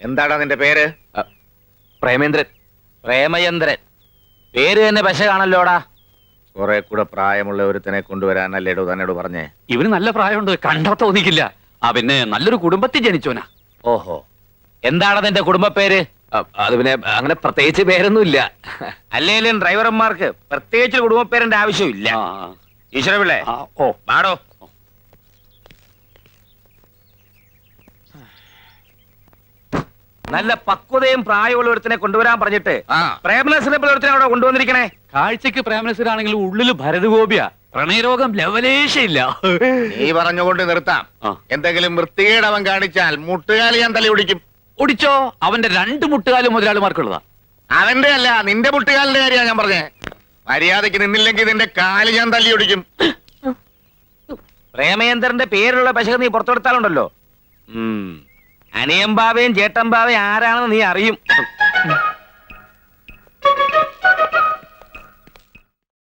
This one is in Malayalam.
എന്താടാ നിന്റെ പേര്? പ്രേമേന്ദ്രൻ. പ്രേമചന്ദ്രൻ. പേര് തന്നെ പശ കാണല്ലോടാ കുറെ കൂടെ പ്രായമുള്ള ഒരുത്തനെ കൊണ്ടുവരാനല്ലേ തന്നോട് പറഞ്ഞേ? ഇവന് നല്ല പ്രായമുണ്ട് കണ്ടാ തോന്നിക്കില്ല. ആ പിന്നെ നല്ലൊരു കുടുംബത്തിൽ ജനിച്ചോനാ ഓഹോ. എന്താണ് നിന്റെ കുടുംബ പേര് അത് പിന്നെ അങ്ങനെ പ്രത്യേകിച്ച് പേരൊന്നുമില്ല. അല്ലെങ്കിലും ഡ്രൈവർമാർക്ക് പ്രത്യേകിച്ച് കുടുംബ പേരിന്റെ ആവശ്യമില്ല. ആ, ഈശ്വര പിള്ളേ ഓ. പാടോ നല്ല പക്വതയും പ്രായമുള്ള ഒരുത്തിനെ കൊണ്ടുവരാൻ പറഞ്ഞിട്ട് പ്രേമനസിനെ പോലെ ഒരുത്തിനെ അവിടെ കൊണ്ടുവന്നിരിക്കണേ. കാഴ്ചക്ക് പ്രേമനസിനാണെങ്കിൽ ഉള്ളിൽ ഭരതഗോപിയ. പ്രണയരോഗം ലവലേശയില്ല. നീ പറഞ്ഞുകൊണ്ട് നിർത്താം. എന്തെങ്കിലും വൃത്തികേട് അവൻ കാണിച്ചാൽ മുട്ടുകാലി ഞാൻ തലി ഒടിക്കും ഒടിച്ചോ അവന്റെ രണ്ട് മുട്ടുകാലും മുതലാളിമാർക്കുള്ളതാ. അവന്റെ അല്ല നിന്റെ മുട്ടുകാലിന്റെ കാര്യമാണ് ഞാൻ പറഞ്ഞേ. മര്യാദയ്ക്ക് നിന്നില്ലെങ്കിൽ നിന്റെ കാൽ ഞാൻ തല്ലി ഒടിക്കും പ്രേമേന്ദ്രന്റെ പേരുള്ള പശക നീ പുറത്തെടുത്താലുണ്ടല്ലോ. ഉം. അനിയമ്പാവയും ചേട്ടമ്പാവയും ആരാണെന്ന് നീ അറിയും.